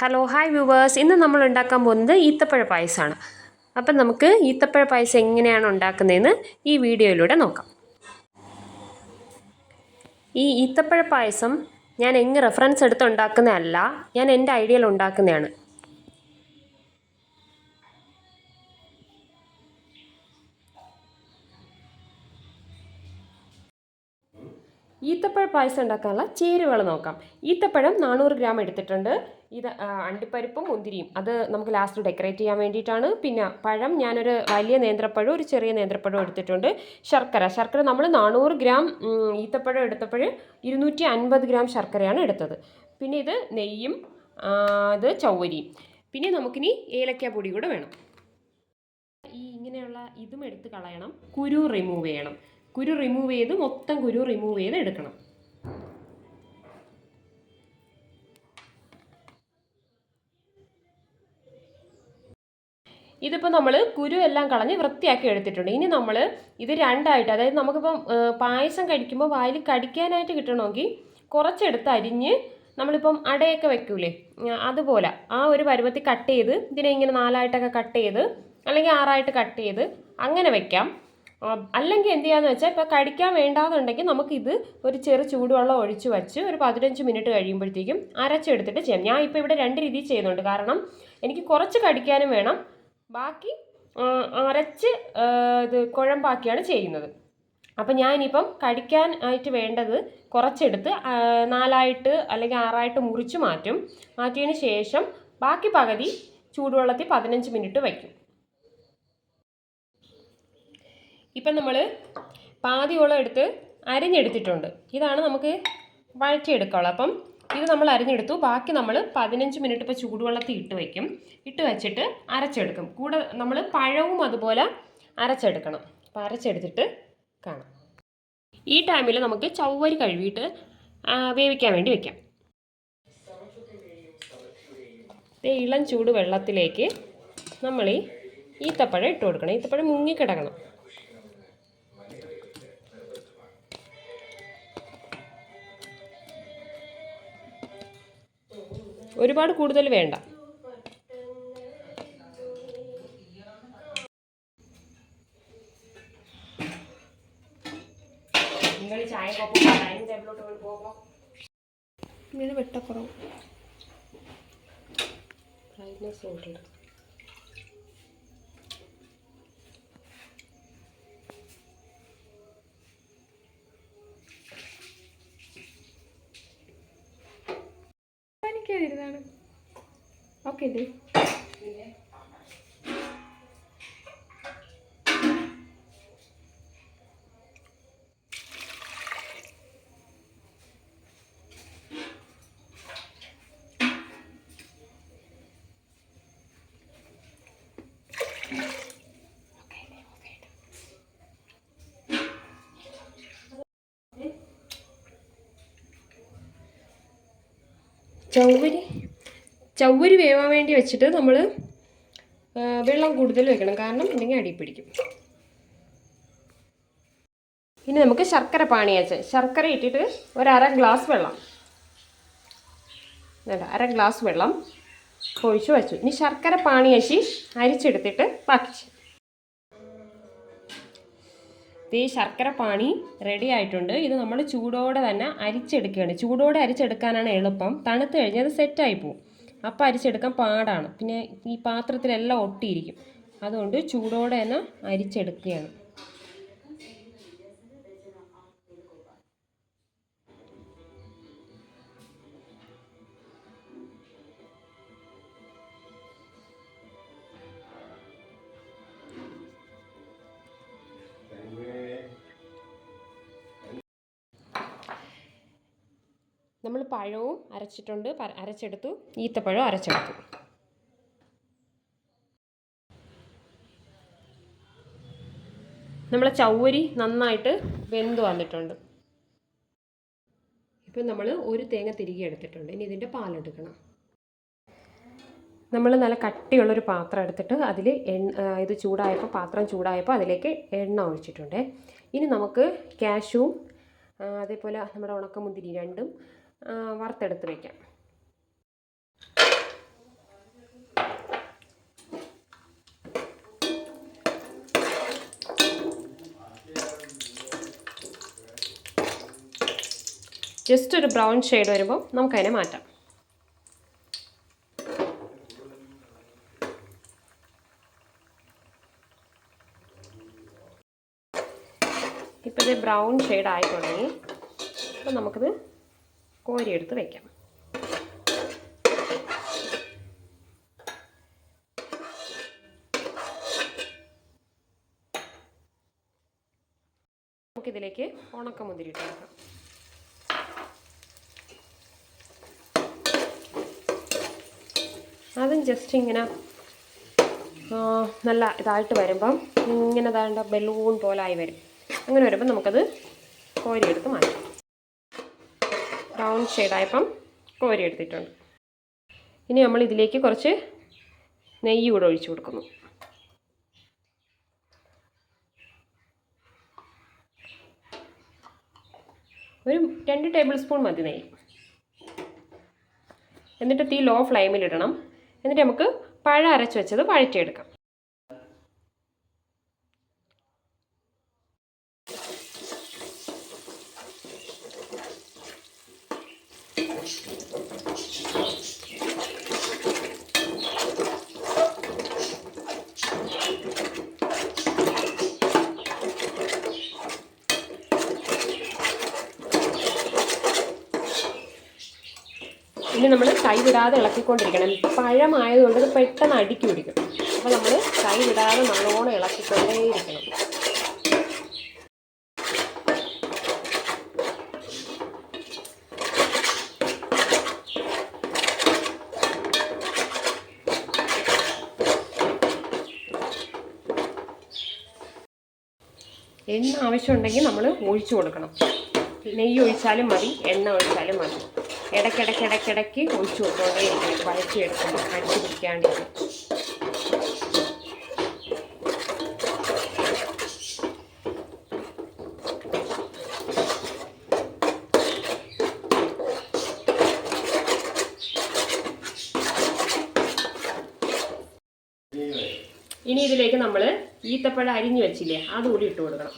Hello hi viewers ഇന്ന് നമ്മൾ ഉണ്ടാക്കാൻ പോകുന്നത് ഈത്തപ്പഴ പായസമാണ് അപ്പം നമുക്ക് ഈത്തപ്പഴ പായസം എങ്ങനെയാണ് ഉണ്ടാക്കുന്നതെന്ന് ഈ വീഡിയോയിലൂടെ നോക്കാം. ഈ ഈത്തപ്പഴ പായസം ഞാൻ എങ്ങ് റെഫറൻസ് എടുത്ത് ഉണ്ടാക്കുന്നതല്ല ഞാൻ എന്റെ ഐഡിയയിൽ ഉണ്ടാക്കുന്നതാണ്. ഈത്തപ്പഴ പായസം ഉണ്ടാക്കാനുള്ള ചേരുവകൾ നോക്കാം. ഈത്തപ്പഴം നാനൂറ് ഗ്രാം എടുത്തിട്ടുണ്ട്. ഇത് അണ്ടിപ്പരിപ്പും മുന്തിരിയും. അത് നമുക്ക് ലാസ്റ്റ് ഡെക്കറേറ്റ് ചെയ്യാൻ വേണ്ടിയിട്ടാണ്. പിന്നെ പഴം ഞാനൊരു വലിയ നേന്ത്രപ്പഴം ഒരു ചെറിയ നേന്ത്രപ്പഴം എടുത്തിട്ടുണ്ട്. ശർക്കര. ശർക്കര നമ്മൾ നാനൂറ് ഗ്രാം ഈത്തപ്പഴം എടുത്തപ്പോൾ ഇരുന്നൂറ്റി അൻപത് ഗ്രാം ശർക്കരയാണ് എടുത്തത്. പിന്നെ ഇത് നെയ്യും ഇത് ചൗവരിയും പിന്നെ നമുക്കിനി ഏലക്ക പൊടി കൂടെ വേണം. ഈ ഇങ്ങനെയുള്ള ഇതും എടുത്ത് കളയണം. കുരു റിമൂവ് ചെയ്യണം. കുരു റിമൂവ് ചെയ്ത് മൊത്തം കുരു റിമൂവ് ചെയ്ത് എടുക്കണം. ഇതിപ്പോൾ നമ്മൾ കുരു എല്ലാം കളഞ്ഞ് വൃത്തിയാക്കി എടുത്തിട്ടുണ്ട്. ഇനി നമ്മൾ ഇത് രണ്ടായിട്ട് അതായത് നമുക്കിപ്പം പായസം കഴിക്കുമ്പോൾ വായിൽ കടിക്കാനായിട്ട് കിട്ടണമെങ്കിൽ കുറച്ചെടുത്ത് അരിഞ്ഞ് നമ്മളിപ്പം അടയൊക്കെ വെക്കൂലേ? അതുപോലെ ആ ഒരു പരുവത്തിൽ കട്ട് ചെയ്ത് ഇതിനെ ഇങ്ങനെ നാലായിട്ടൊക്കെ കട്ട് ചെയ്ത് അല്ലെങ്കിൽ ആറായിട്ട് കട്ട് ചെയ്ത് അങ്ങനെ വെക്കാം. അല്ലെങ്കിൽ എന്ത് ചെയ്യാന്ന് വെച്ചാൽ ഇപ്പോൾ കടിക്കാൻ വേണ്ടാന്നുണ്ടെങ്കിൽ നമുക്കിത് ഒരു ചെറു ചൂടുവെള്ളം ഒഴിച്ച് വെച്ച് ഒരു പതിനഞ്ച് മിനിറ്റ് കഴിയുമ്പോഴത്തേക്കും അരച്ചെടുത്തിട്ട് ചെയ്യാം. ഞാൻ ഇപ്പോൾ ഇവിടെ രണ്ട് രീതിയിൽ ചെയ്യുന്നുണ്ട്. കാരണം എനിക്ക് കുറച്ച് കടിക്കാനും വേണം. ബാക്കി അരച്ച് ഇത് കുഴമ്പാക്കിയാണ് ചെയ്യുന്നത്. അപ്പം ഞാനിപ്പം കടിക്കാൻ ആയിട്ട് വേണ്ടത് കുറച്ചെടുത്ത് നാലായിട്ട് അല്ലെങ്കിൽ ആറായിട്ട് മുറിച്ച് മാറ്റും. മാറ്റിയതിന് ശേഷം ബാക്കി പകുതി ചൂടുവെള്ളത്തിൽ പതിനഞ്ച് മിനിറ്റ് വയ്ക്കും. ഇപ്പം നമ്മൾ പാതിയോളം എടുത്ത് അരിഞ്ഞെടുത്തിട്ടുണ്ട്. ഇതാണ് നമുക്ക് വഴറ്റിയെടുക്കാനുള്ളത്. അപ്പം ഇത് നമ്മൾ അരിഞ്ഞെടുത്തു. ബാക്കി നമ്മൾ പതിനഞ്ച് മിനിറ്റ് ഇപ്പോൾ ചൂടുവെള്ളത്തിൽ ഇട്ട് വയ്ക്കും. ഇട്ട് വെച്ചിട്ട് അരച്ചെടുക്കും. കൂടെ നമ്മൾ പഴവും അതുപോലെ അരച്ചെടുക്കണം. അപ്പോൾ അരച്ചെടുത്തിട്ട് കാണാം. ഈ ടൈമിൽ നമുക്ക് ചവ്വരി കഴുകിയിട്ട് വേവിക്കാൻ വേണ്ടി വയ്ക്കാം ഇളം ചൂട് വെള്ളത്തിലേക്ക് നമ്മൾ ഈ ഈത്തപ്പഴം ഇട്ട് കൊടുക്കണം. ഈത്തപ്പഴം മുങ്ങിക്കിടക്കണം ഒരുപാട് കൂടുതൽ വേണ്ട. നിങ്ങൾ ചായ കോപ്പം ഡൈനിങ് ടേബിളിലോട്ട് കൊണ്ട് പോകുമ്പോൾ ഇങ്ങനെ വെട്ടക്കുറവ്. ബ്രൈറ്റ്നസ് കൂട്ടിയിട്ട് ചൗവരി ചൗവരി വേവാൻ വേണ്ടി വെച്ചിട്ട് നമ്മൾ വെള്ളം കൂടുതൽ വെക്കണം. കാരണം ഇല്ലെങ്കിൽ അടി പിടിക്കും. ഇനി നമുക്ക് ശർക്കര പാണിയാച്ച ശർക്കര ഇട്ടിട്ട് ഒരു അര ഗ്ലാസ് വെള്ളം. അര ഗ്ലാസ് വെള്ളം. ഒഴിച്ച് വെച്ചു. ഇനി ശർക്കര പാണിയാക്കി അരിച്ചെടുത്തിട്ട് ബാക്കി. ഈ ശർക്കര പാണി റെഡി ആയിട്ടുണ്ട്. ഇത് നമ്മൾ ചൂടോടെ തന്നെ അരിച്ചെടുക്കുകയാണ്. ചൂടോടെ അരിച്ചെടുക്കാനാണ് എളുപ്പം. തണുത്ത് കഴിഞ്ഞാൽ അത് സെറ്റായി പോവും. അപ്പോൾ അരിച്ചെടുക്കാൻ പാടാണ്. പിന്നെ ഈ പാത്രത്തിലെല്ലാം ഒട്ടിയിരിക്കും. അതുകൊണ്ട് ചൂടോടെ തന്നെ അരിച്ചെടുക്കുകയാണ്. നമ്മൾ പഴവും അരച്ചിട്ടുണ്ട് അരച്ചെടുത്തു. ഈത്തപ്പഴവും അരച്ചെടുത്തു. നമ്മളെ ചൗവരി നന്നായിട്ട് വെന്ത് വന്നിട്ടുണ്ട്. ഇപ്പം നമ്മൾ ഒരു തേങ്ങ തിരികെ എടുത്തിട്ടുണ്ട്. ഇനി ഇതിന്റെ പാലെടുക്കണം നമ്മൾ നല്ല കട്ടിയുള്ളൊരു പാത്രം എടുത്തിട്ട് അതിൽ എണ്ണ ഇത് ചൂടായപ്പോൾ പാത്രം ചൂടായപ്പോൾ അതിലേക്ക് എണ്ണ ഒഴിച്ചിട്ടുണ്ട്. ഇനി നമുക്ക് കാഷ്യൂവും അതേപോലെ നമ്മുടെ ഉണക്കമുന്തിരി രണ്ടും വറുത്തെടുത്ത് വയ്ക്കാം ജസ്റ്റ് ഒരു ബ്രൗൺ ഷെയ്ഡ് വരുമ്പോൾ നമുക്കതിനെ മാറ്റാം. ഇപ്പോൾ ഇത് ബ്രൗൺ ഷെയ്ഡ് ആയി തുടങ്ങി. അപ്പോൾ നമുക്കിത് കോരിയെടുത്ത് വയ്ക്കാം നമുക്കിതിലേക്ക് ഉണക്കമുന്തിരി ഇട്ട് കൊടുക്കാം അതും ജസ്റ്റ് ഇങ്ങനെ നല്ല ഇതായിട്ട് വരുമ്പം ഇങ്ങനെ ഇതാണ്ട് ബലൂൺ പോലായി വരും. അങ്ങനെ വരുമ്പം നമുക്കത് കോരിയെടുത്ത് മാറ്റാം. ബ്രൗൺ കോരി എടുത്തിട്ടുണ്ട്. ഇനി നമ്മൾ ഇതിലേക്ക് കുറച്ച് നെയ്യ് കൂടെ ഒഴിച്ചു കൊടുക്കുന്നു. ഒരു രണ്ട് ടേബിൾ സ്പൂൺ മതി നെയ്യ്. എന്നിട്ട് തീ ലോ ഫ്ലെയിമിലിടണം എന്നിട്ട് നമുക്ക് പഴം അരച്ച് വെച്ചത് വഴറ്റിയെടുക്കാം. ഇനി നമ്മൾ കൈ വിടാതെ ഇളക്കിക്കൊണ്ടിരിക്കണം. പഴമായതുകൊണ്ട് അത് പെട്ടെന്ന് അടുക്കി പിടിക്കും. അപ്പോൾ നമ്മൾ കൈ വിടാതെ നല്ലോണം ഇളക്കിക്കൊണ്ടേയിരിക്കണം. എണ്ണ ആവശ്യമുണ്ടെങ്കിൽ നമ്മൾ ഒഴിച്ചു കൊടുക്കണം. നെയ്യ് ഒഴിച്ചാലും മതി എണ്ണ ഒഴിച്ചാലും മതി. ഇടയ്ക്കിടയ്ക്ക് ഇടയ്ക്കിടയ്ക്ക് ഒഴിച്ചു കൊടുത്തോടെ വഴറ്റിയെടുക്കണം അടിച്ചു പിടിക്കാണ്ടിരിക്കും ഇനി ഇതിലേക്ക് നമ്മൾ ഈത്തപ്പഴം അരിഞ്ഞു വെച്ചില്ലേ അതുകൂടി ഇട്ട് കൊടുക്കണം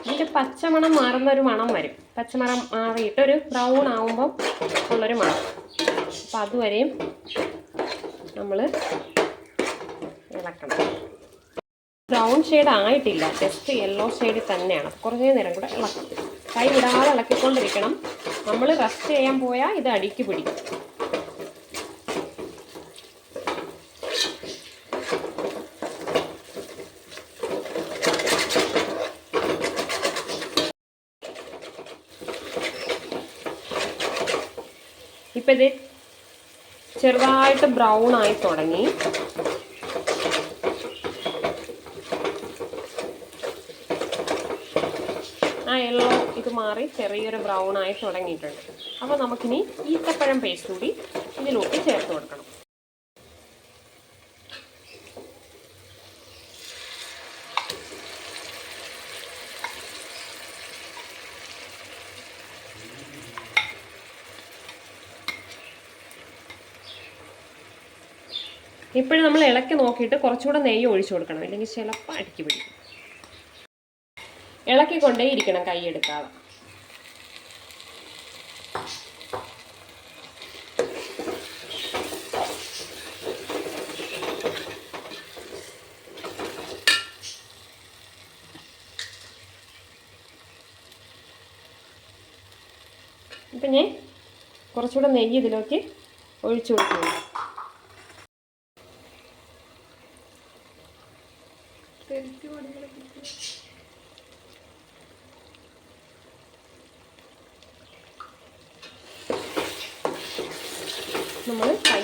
ഇതിന്റെ പച്ചമണം മാറുന്ന ഒരു മണം വരും. പച്ചമണം മാറിയിട്ട് ഒരു ബ്രൗൺ ആവുമ്പം ഉള്ളൊരു മണം. അപ്പം അതുവരെയും നമ്മൾ ഇളക്കണം. ബ്രൗൺ ഷെയ്ഡ് ആയിട്ടില്ല. ജസ്റ്റ് യെല്ലോ ഷെയ്ഡ് തന്നെയാണ്. കുറേ നേരം കൂടെ ഇളക്കണം. കൈ വിടാതെ ഇളക്കിക്കൊണ്ടിരിക്കണം. നമ്മൾ റെസ്റ്റ് ചെയ്യാൻ പോയാൽ ഇത് അടിക്ക് പിടിക്കും. ഇപ്പം ഇത് ചെറുതായിട്ട് ബ്രൗൺ ആയി തുടങ്ങി. ആ യെല്ലോ ഇത് മാറി ചെറിയൊരു ബ്രൗൺ ആയി തുടങ്ങിയിട്ടുണ്ട്. അപ്പോൾ നമുക്കിനി ഈത്തപ്പഴം പേസ്റ്റ് കൂടി ഇതിലോട്ട് ചേർത്ത് കൊടുക്കണം. ഇപ്പോഴും നമ്മൾ ഇളക്കി നോക്കിയിട്ട് കുറച്ചുകൂടെ നെയ്യ് ഒഴിച്ചു കൊടുക്കണം. ഇല്ലെങ്കിൽ ചിലപ്പോൾ അടുക്കി പിടിക്കും. ഇളക്കിക്കൊണ്ടേ ഇരിക്കണം കൈ എടുക്കാതെ. ഇപ്പം ഞാൻ കുറച്ചുകൂടെ നെയ്യ് ഇതിലേക്ക് ഒഴിച്ചു കൊടുക്കുന്നു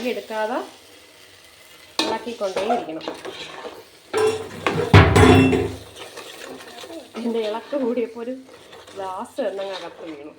കൈ എടുക്കാതെ ഇളക്കിക്കൊണ്ടേയിരിക്കണം. എന്റെ ഇളക്ക് കൂടിയപ്പോൾ ഒരു ഗ്ലാസ് എന്നങ്ങ് അകത്ത് വീണു.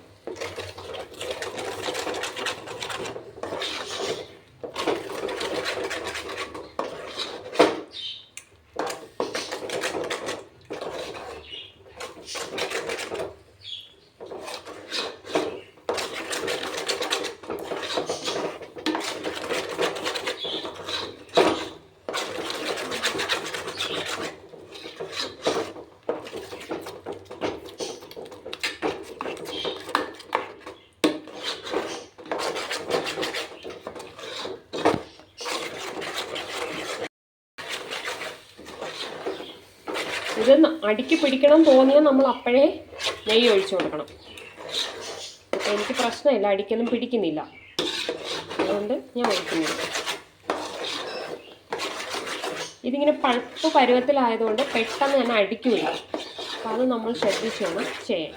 ഇത് അടുക്കി പിടിക്കണം തോന്നിയാൽ നമ്മൾ അപ്പോഴേ നെയ്യ് ഒഴിച്ചു കൊടുക്കണം. അപ്പോൾ എനിക്ക് പ്രശ്നമില്ല അടിക്കലും പിടിക്കുന്നില്ല. അതുകൊണ്ട് ഞാൻ ഒഴിക്കുന്നില്ല. ഇതിങ്ങനെ പഴുപ്പ് പരുവത്തിലായതുകൊണ്ട് പെട്ടെന്ന് തന്നെ അടിക്കില്ല അപ്പോൾ അത് നമ്മൾ ശ്രദ്ധിച്ചാണ് ചെയ്യാൻ.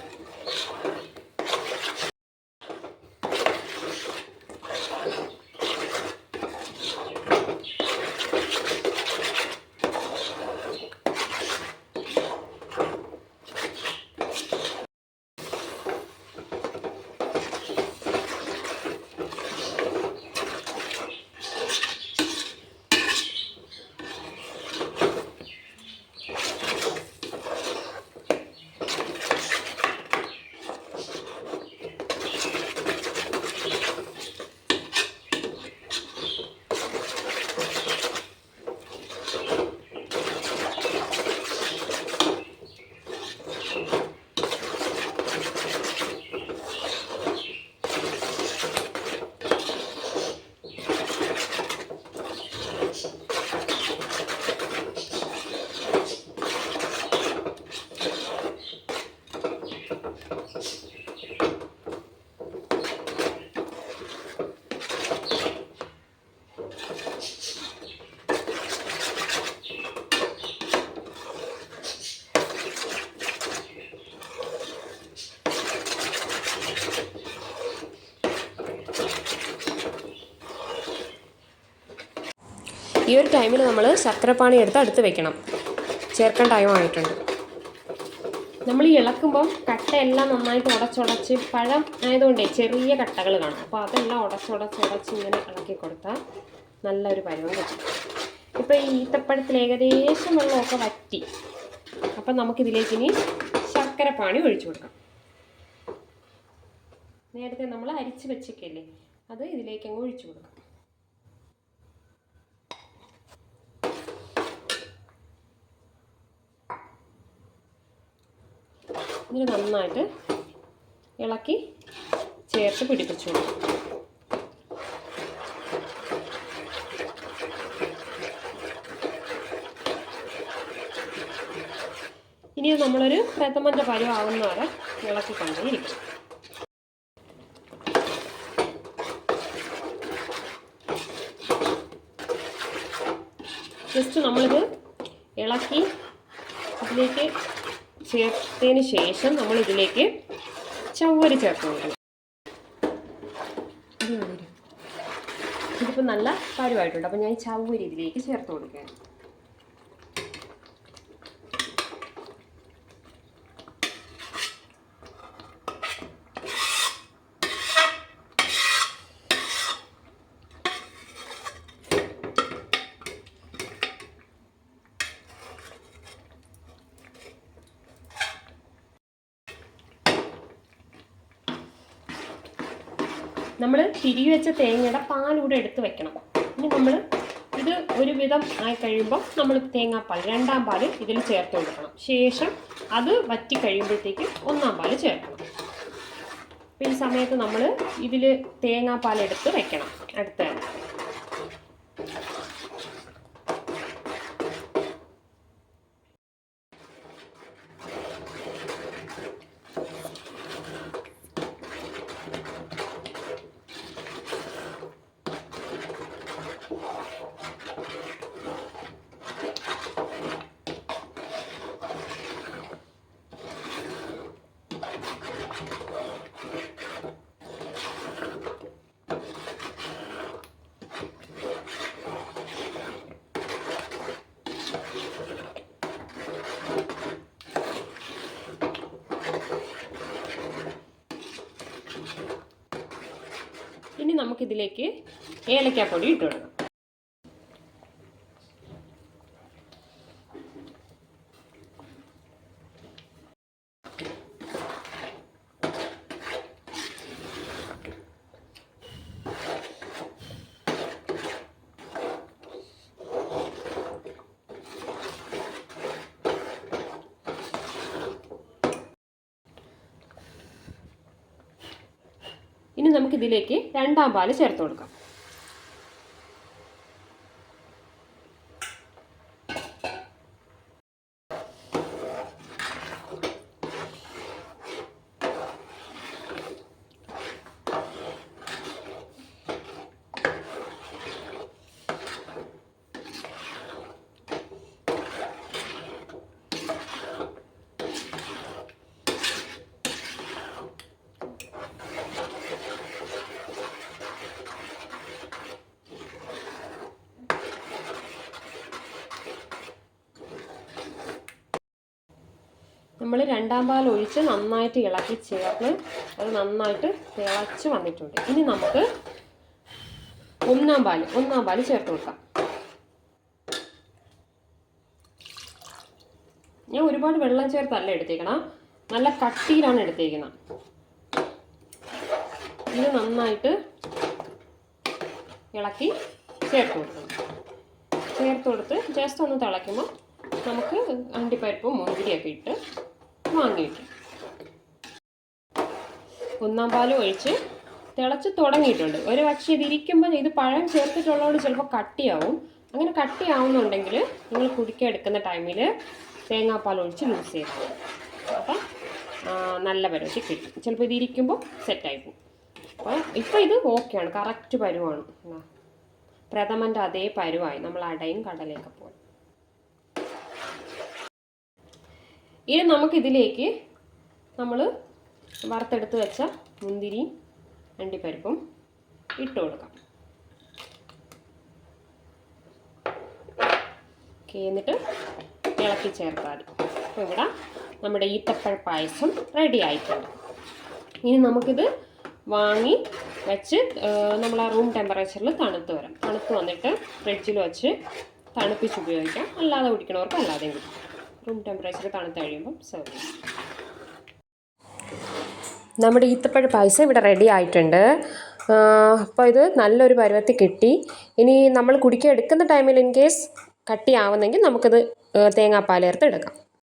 ഈ ഒരു ടൈമിൽ നമ്മൾ ശർക്കരപ്പാണി എടുത്ത് അടുത്ത് വെക്കണം. ചേർക്കാൻ ടൈമായിട്ടുണ്ട് നമ്മൾ ഈ ഇളക്കുമ്പം കട്ടയെല്ലാം നന്നായിട്ട് ഉടച്ചുടച്ച് പഴം ആയതുകൊണ്ടേ ചെറിയ കട്ടകൾ കാണും. അപ്പോൾ അതെല്ലാം ഉടച്ചുടച്ചുടച്ച് ഇങ്ങനെ ഇളക്കി കൊടുത്താൽ നല്ലൊരു പരുവം കിട്ടും. ഇപ്പോൾ ഈ ഈത്തപ്പഴത്തിൽ ഏകദേശം വെള്ളമൊക്കെ വറ്റി. അപ്പം നമുക്കിതിലേക്ക് ഇനി ശർക്കരപ്പാണി ഒഴിച്ചു കൊടുക്കാം. നേരത്തെ നമ്മൾ അരിച്ച് വെച്ചൊക്കെയല്ലേ അത് ഇതിലേക്ക് അങ്ങ് ഒഴിച്ചു കൊടുക്കാം. ഇതിന് നന്നായിട്ട് ഇളക്കി ചേർത്ത് പിടിപ്പിച്ചു. ഇനി നമ്മളൊരു പ്രഥമന്റെ പരുവാകുന്ന വരെ ഇളക്കിക്കൊണ്ടേയിരിക്കും. ജസ്റ്റ് നമ്മളിത് ഇളക്കി ഇതിലേക്ക് ചേർത്തതിന് ശേഷം നമ്മൾ ഇതിലേക്ക് ചവ്വരി ചേർത്ത് കൊടുക്കണം. ഇതിപ്പോൾ നല്ല കാര്യമായിട്ടുണ്ട്. അപ്പോൾ ഞാൻ ഈ ഇതിലേക്ക് ചേർത്ത് കൊടുക്കുകയാണ്. നമ്മൾ തിരി വെച്ച തേങ്ങയുടെ പാലൂടെ എടുത്ത് വെക്കണം. ഇനി നമ്മൾ ഇത് ഒരു വിധം ആയി കഴിയുമ്പോൾ നമ്മൾ തേങ്ങാപ്പാൽ രണ്ടാം പാൽ ഇതിൽ ചേർത്ത് കൊടുക്കണം. ശേഷം അത് വറ്റി കഴിയുമ്പോഴത്തേക്ക് ഒന്നാം പാൽ ചേർക്കണം. അപ്പോൾ ഈ സമയത്ത് നമ്മൾ ഇതിൽ തേങ്ങാപ്പാൽ എടുത്ത് വെക്കണം. അടുത്ത തന്നെ ഇനി നമുക്കിതിലേക്ക് ഏലക്കാപ്പൊടി ഇട്ട് കൊടുക്കാം. ഇനി നമുക്കിതിലേക്ക് രണ്ടാം പാൽ ചേർത്ത് കൊടുക്കാം. നമ്മൾ രണ്ടാം പാൽ ഒഴിച്ച് നന്നായിട്ട് ഇളക്കി ചേർന്ന് അത് നന്നായിട്ട് തിളച്ച് വന്നിട്ടുണ്ട്. ഇനി നമുക്ക് ഒന്നാം പാൽ ഒന്നാം പാൽ ചേർത്ത് കൊടുക്കാം. ഞാൻ ഒരുപാട് വെള്ളം ചേർത്തല്ല എടുത്തേക്കണം. നല്ല കട്ടിയിലാണ് എടുത്തേക്കുന്നത്. ഇത് നന്നായിട്ട് ഇളക്കി ചേർത്ത് കൊടുക്കണം. ചേർത്ത് കൊടുത്ത് ജസ്റ്റ് ഒന്ന് തിളയ്ക്കുമ്പോൾ നമുക്ക് അണ്ടിപ്പരിപ്പും മുന്തിരിയൊക്കെ ഇട്ട് വാങ്ങി വയ്ക്കാം ഒന്നാം പാലും ഒഴിച്ച് തിളച്ച് തുടങ്ങിയിട്ടുണ്ട്. ഒരു പക്ഷേ ഇതിരിക്കുമ്പോൾ ഇത് പഴം ചേർത്തിട്ടുള്ളതുകൊണ്ട് ചിലപ്പോൾ കട്ടിയാവും. അങ്ങനെ കട്ടിയാവുന്നുണ്ടെങ്കിൽ നിങ്ങൾ കുടിക്കാൻ എടുക്കുന്ന ടൈമിൽ തേങ്ങാപ്പാൽ ഒഴിച്ച് യൂസ് ചെയ്താൽ അപ്പം നല്ല പരുവത്തിൽ കിട്ടും. ചിലപ്പോൾ ഇതിരിക്കുമ്പോൾ സെറ്റായി പോകും. അപ്പോൾ ഇപ്പോൾ ഇത് ഓക്കെയാണ് കറക്റ്റ് പരുവാണ്. പ്രഥമന്റെ അതേ പരുവായി. നമ്മൾ അടയും കടലയൊക്കെ പോലെ. ഇനി നമുക്കിതിലേക്ക് നമ്മൾ വറുത്തെടുത്ത് വെച്ച മുന്തിരിയും അണ്ടിപ്പരിപ്പും ഇട്ട് കൊടുക്കാം. എന്നിട്ട് ഇളക്കി ചേർത്താൽ അപ്പോൾ ഇവിടെ നമ്മുടെ ഈത്തപ്പഴ പായസം റെഡി ആയിട്ടുണ്ട്. ഇനി നമുക്കിത് വാങ്ങി വെച്ച് നമ്മൾ ആ റൂം ടെമ്പറേച്ചറിൽ തണുത്ത് വരാം. തണുത്ത് വന്നിട്ട് ഫ്രിഡ്ജിൽ വെച്ച് തണുപ്പിച്ച് ഉപയോഗിക്കാം. അല്ലാതെ കുടിക്കണവർക്ക് അല്ലാതെയും കുടിക്കാം. റൂം ടെമ്പറേച്ചർ തണുത്ത് കഴിയുമ്പം സെർവ് ചെയ്യാം. നമ്മുടെ ഈത്തപ്പഴ പായസം ഇവിടെ റെഡി ആയിട്ടുണ്ട്. അപ്പോൾ ഇത് നല്ലൊരു പരുവത്തിൽ കിട്ടി. ഇനി നമ്മൾ കുടിക്കാൻ എടുക്കുന്ന ടൈമിൽ ഇൻ കേസ് കട്ടിയാവുന്നെങ്കിൽ നമുക്കിത് തേങ്ങാപ്പാലേർത്ത് എടുക്കാം.